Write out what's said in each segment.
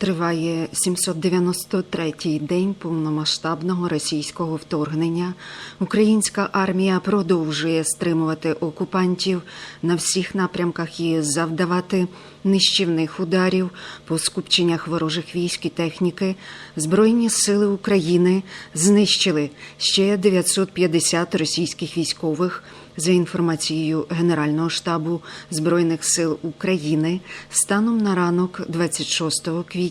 Триває 793-й день повномасштабного російського вторгнення. Українська армія продовжує стримувати окупантів на всіх напрямках і завдавати нищівних ударів по скупченнях ворожих військ і техніки. Збройні сили України знищили ще 950 російських військових. За інформацією Генерального штабу Збройних сил України, станом на ранок 26 квітня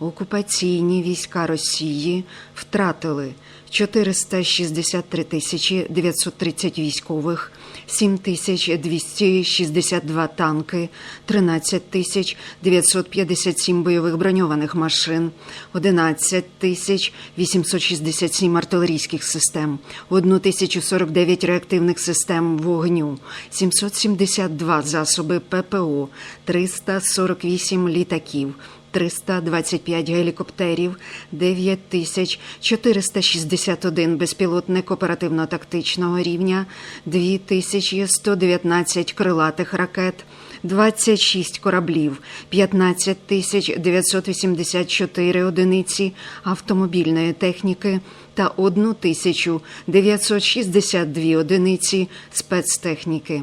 окупаційні війська Росії втратили 463 тисячі 930 військових, 7 тисяч 262 танки, 13 тисяч 957 бойових броньованих машин, 11 тисяч 867 артилерійських систем, 1 тисячу 49 реактивних систем вогню, 772 засоби ППО, 348 літаків. 325 гелікоптерів, 9461 безпілотник оперативно-тактичного рівня, 2119 крилатих ракет, 26 кораблів, 15 тисяч 984 одиниці автомобільної техніки та 1 тисячу 962 одиниці спецтехніки.